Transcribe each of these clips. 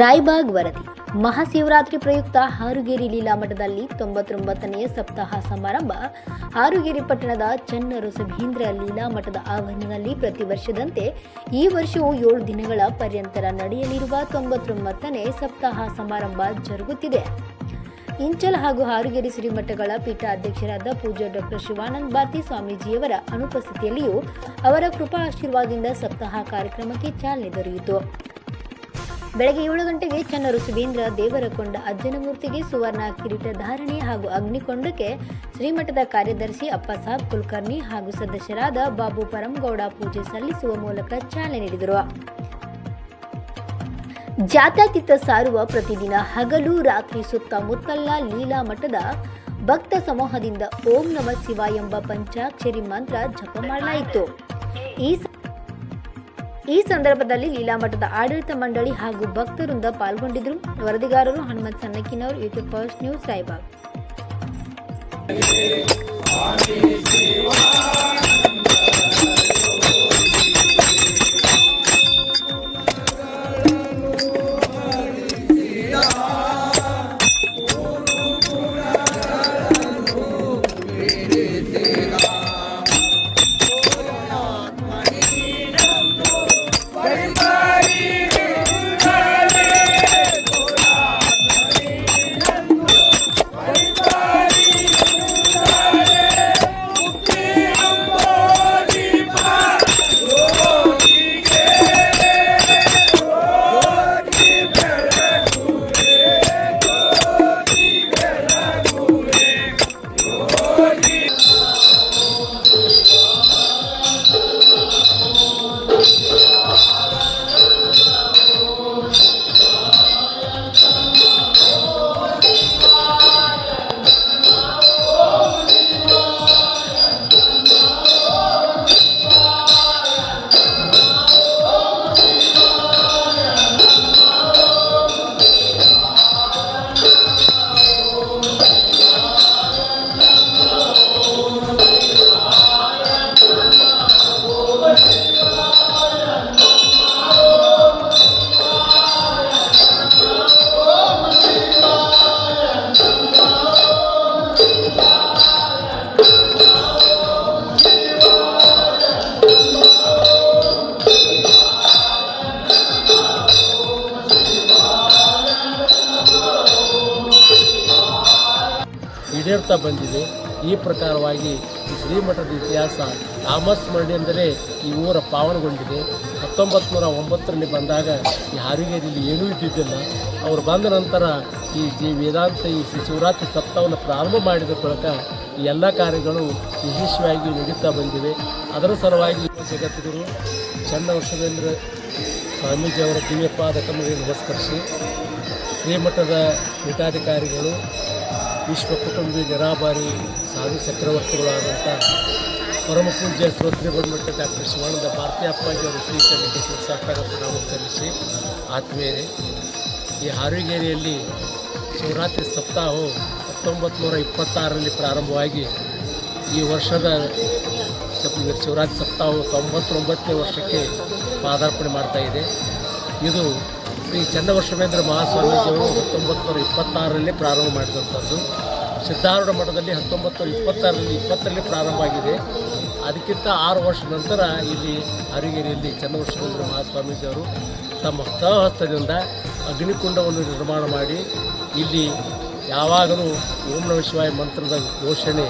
ರಾಯಬಾಗ್ ವರದಿ. ಮಹಾಶಿವರಾತ್ರಿ ಪ್ರಯುಕ್ತ ಹಾರುಗೇರಿ ಲೀಲಾ ಮಠದಲ್ಲಿ ತೊಂಬತ್ತೊಂಬತ್ತನೆಯ ಸಪ್ತಾಹ ಸಮಾರಂಭ. ಹಾರುಗೇರಿ ಪಟ್ಟಣದ ಚನ್ನರು ಸುಭೀಂದ್ರ ಲೀಲಾ ಮಠದ ಆವರಣದಲ್ಲಿ ಪ್ರತಿ ವರ್ಷದಂತೆ ಈ ವರ್ಷವೂ ಏಳು ದಿನಗಳ ಪರ್ಯಂತರ ನಡೆಯಲಿರುವ ತೊಂಬತ್ತೊಂಬತ್ತನೇ ಸಪ್ತಾಹ ಸಮಾರಂಭ ಜರುಗುತ್ತಿದೆ. ಇಂಚಲ್ ಹಾಗೂ ಹಾರುಗೇರಿ ಶ್ರೀಮಠಗಳ ಪೀಠಾಧ್ಯಕ್ಷರಾದ ಪೂಜ್ಯ ಡಾಕ್ಟರ್ ಶಿವಾನಂದ ಭಾರತಿ ಸ್ವಾಮೀಜಿಯವರ ಅನುಪಸ್ಥಿತಿಯಲ್ಲಿಯೂ ಅವರ ಕೃಪಾ ಆಶೀರ್ವಾದದಿಂದ ಸಪ್ತಾಹ ಕಾರ್ಯಕ್ರಮಕ್ಕೆ ಚಾಲನೆ ದೊರೆಯಿತು. ಬೆಳಗ್ಗೆ ಏಳು ಗಂಟೆಗೆ ಚನ್ನರು ಸುಬೇಂದ್ರ ದೇವರಕೊಂಡ ಅಜ್ಜನಮೂರ್ತಿಗೆ ಸುವರ್ಣ ಕಿರೀಟ ಧಾರಣೆ ಹಾಗೂ ಅಗ್ನಿಕೊಂಡಕ್ಕೆ ಶ್ರೀಮಠದ ಕಾರ್ಯದರ್ಶಿ ಅಪ್ಪಸಾಬ್ ಕುಲಕರ್ಣಿ ಹಾಗೂ ಸದಸ್ಯರಾದ ಬಾಬು ಪರಂಗೌಡ ಪೂಜೆ ಸಲ್ಲಿಸುವ ಮೂಲಕ ಚಾಲನೆ ನೀಡಿದರು. ಜಾತ್ಯತೀತ ಸಾರುವ ಪ್ರತಿದಿನ ಹಗಲು ರಾತ್ರಿ ಸುತ್ತಮುತ್ತಲ ಲೀಲಾ ಮಠದ ಭಕ್ತ ಸಮೂಹದಿಂದ ಓಂ ನಮ ಶಿವ ಎಂಬ ಪಂಚಾಕ್ಷರಿ ಮಂತ್ರ ಜಪ ಮಾಡಲಾಯಿತು. ಈ ಈ ಸಂದರ್ಭದಲ್ಲಿ ಲೀಲಾ ಮಠದ ಆಡಳಿತ ಮಂಡಳಿ ಹಾಗೂ ಭಕ್ತರಿಂದ ಪಾಲ್ಗೊಂಡಿದ್ದರು. ವರದಿಗಾರರು ಹನುಮಂತ್ ಸನ್ನಕಿನವರು ಯೂಟ್ಯೂಬ್ ಫಸ್ಟ್ ನ್ಯೂಸ್, ರಾಯಬಾಗ್. ಈಡೇರ್ತಾ ಬಂದಿದೆ. ಈ ಪ್ರಕಾರವಾಗಿ ಈ ಶ್ರೀಮಠದ ಇತಿಹಾಸ ಅಂದರೆ ಈ ಊರ ಪಾವನಗೊಂಡಿದೆ. ಹತ್ತೊಂಬತ್ತು ನೂರ ಒಂಬತ್ತರಲ್ಲಿ ಬಂದಾಗ ಈ ಹಾರಿಗೇರಿಯಲ್ಲಿ ಏನೂ ಇದ್ದಿದ್ದಿಲ್ಲ. ಅವರು ಬಂದ ನಂತರ ಈ ಶ್ರೀ ವೇದಾಂತ, ಈ ಶಿವರಾತ್ರಿ ಸಪ್ತಾಹವನ್ನು ಪ್ರಾರಂಭ ಮಾಡಿದ ಬಳಿಕ ಈ ಎಲ್ಲ ಕಾರ್ಯಗಳು ಯಶಸ್ವಿಯಾಗಿ ನಡೀತಾ ಬಂದಿವೆ. ಅದರ ಸಲುವಾಗಿ ಜಗದ್ಗುರು ಚನ್ನ ವರ್ಷವೇಂದ್ರ ಸ್ವಾಮೀಜಿಯವರ ದಿವ್ಯಪಾದ ಕಮಲಿಗೆ ನಮಸ್ಕರಿಸಿ ಶ್ರೀಮಠದ ಪೀಠಾಧಿಕಾರಿಗಳು ವಿಶ್ವ ಕುಟುಂಬಿ ನಿರಾಭಾರಿ ಸಾಧು ಚಕ್ರವರ್ತಿಗಳಾದಂಥ ಪರಮಪೂಜ್ಯ ಬಂದ್ಮಟ್ಟ ಡಾಕ್ಟರ್ ಶಿವಾನಂದ ಭಾರತೀಯ ಅಪ್ಪಾಜಿಯವರು ಶ್ರೀ ಚಂದ್ರಕೇಶ್ವರ ಸಾಕಾರ ಪ್ರಣಾಮ ಸಲ್ಲಿಸಿ ಆತ್ಮೀಯರೇ, ಈ ಹಾರುಗೇರಿಯಲ್ಲಿ ಶಿವರಾತ್ರಿ ಸಪ್ತಾಹವು ಹತ್ತೊಂಬತ್ತು ನೂರ ಇಪ್ಪತ್ತಾರರಲ್ಲಿ ಪ್ರಾರಂಭವಾಗಿ ಈ ವರ್ಷದ ಶಿವರಾತ್ರಿ ಸಪ್ತಾಹವು ತೊಂಬತ್ತೊಂಬತ್ತನೇ ವರ್ಷಕ್ಕೆ ಪಾದಾರ್ಪಣೆ ಮಾಡ್ತಾ ಇದೆ. ಇದು ಶ್ರೀ ಚನ್ನವರ್ಷವೇಂದ್ರ ಮಹಾಸ್ವಾಮೀಜಿಯವರು ಹತ್ತೊಂಬತ್ತು ನೂರ ಇಪ್ಪತ್ತಾರರಲ್ಲಿ ಪ್ರಾರಂಭ ಮಾಡಿದಂಥದ್ದು. ಸಿದ್ಧಾರೂಢ ಮಠದಲ್ಲಿ ಹತ್ತೊಂಬತ್ತು ನೂರ ಇಪ್ಪತ್ತಾರರಲ್ಲಿ ಇಪ್ಪತ್ತರಲ್ಲಿ ಪ್ರಾರಂಭ ಆಗಿದೆ. ಅದಕ್ಕಿಂತ ಆರು ವರ್ಷ ನಂತರ ಇಲ್ಲಿ ಹರಿಗೇರಿಯಲ್ಲಿ ಚನ್ನವರ್ಷವೇಂದ್ರ ಮಹಾಸ್ವಾಮೀಜಿಯವರು ತಮ್ಮ ಸಹಸ್ತದಿಂದ ಅಗ್ನಿಕುಂಡವನ್ನು ನಿರ್ಮಾಣ ಮಾಡಿ, ಇಲ್ಲಿ ಯಾವಾಗಲೂ ಓಂ ನಮ ಶಿವಾಯ ಮಂತ್ರದ ಘೋಷಣೆ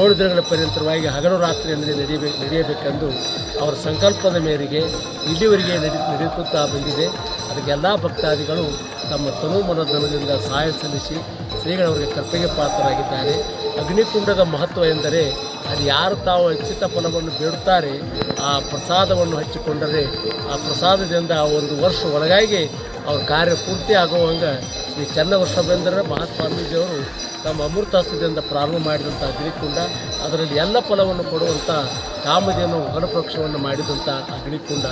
ಏಳು ದಿನಗಳ ಪರ್ಯಂತರವಾಗಿ ಹಗಲು ರಾತ್ರಿ ಅಂದರೆ ನಡೆಯಬೇಕು ನಡೆಯಬೇಕೆಂದು ಅವರ ಸಂಕಲ್ಪದ ಮೇರೆಗೆ ಇಲ್ಲಿವರೆಗೆ ನಡೆ, ನಡೆಯುತ್ತಾ ಬಂದಿದೆ. ಅದಕ್ಕೆಲ್ಲ ಭಕ್ತಾದಿಗಳು ತಮ್ಮ ತನು ಮನೋಧನದಿಂದ ಸಹಾಯ ಸಲ್ಲಿಸಿ ಶ್ರೀಗಳವರಿಗೆ ಕೃಪೆಗೆ ಪಾತ್ರರಾಗಿದ್ದಾರೆ. ಅಗ್ನಿಕುಂಡದ ಮಹತ್ವ ಎಂದರೆ ಅದು ಯಾರು ತಾವು ಹೆಚ್ಚಿತ ಫಲವನ್ನು ಬೇಡುತ್ತಾರೆ, ಆ ಪ್ರಸಾದವನ್ನು ಹಚ್ಚಿಕೊಂಡರೆ ಆ ಪ್ರಸಾದದಿಂದ ಒಂದು ವರ್ಷ ಒಳಗಾಗಿ ಅವ್ರ ಕಾರ್ಯ ಪೂರ್ತಿ ಆಗುವಂಗೆ ಶ್ರೀ ಚನ್ನವರ್ಷಬೇಂದ್ರ ಮಹಾಸ್ವಾಮೀಜಿಯವರು ತಮ್ಮ ಅಮೃತಾಸ್ತ್ರದಿಂದ ಪ್ರಾರಂಭ ಮಾಡಿದಂಥ ಅಗ್ನಿಕುಂಡ, ಅದರಲ್ಲಿ ಎಲ್ಲ ಫಲವನ್ನು ಕೊಡುವಂಥ ಕಾಮಧೇನು ವನಪ್ರೋಕ್ಷವನ್ನು ಮಾಡಿದಂಥ ಅಗ್ನಿಕುಂಡ.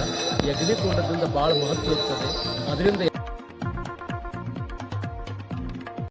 ಈ ಅಗ್ನಿಕುಂಡದಿಂದ ಭಾಳ ಮಹತ್ವ ಇರ್ತದೆ. ಅದರಿಂದ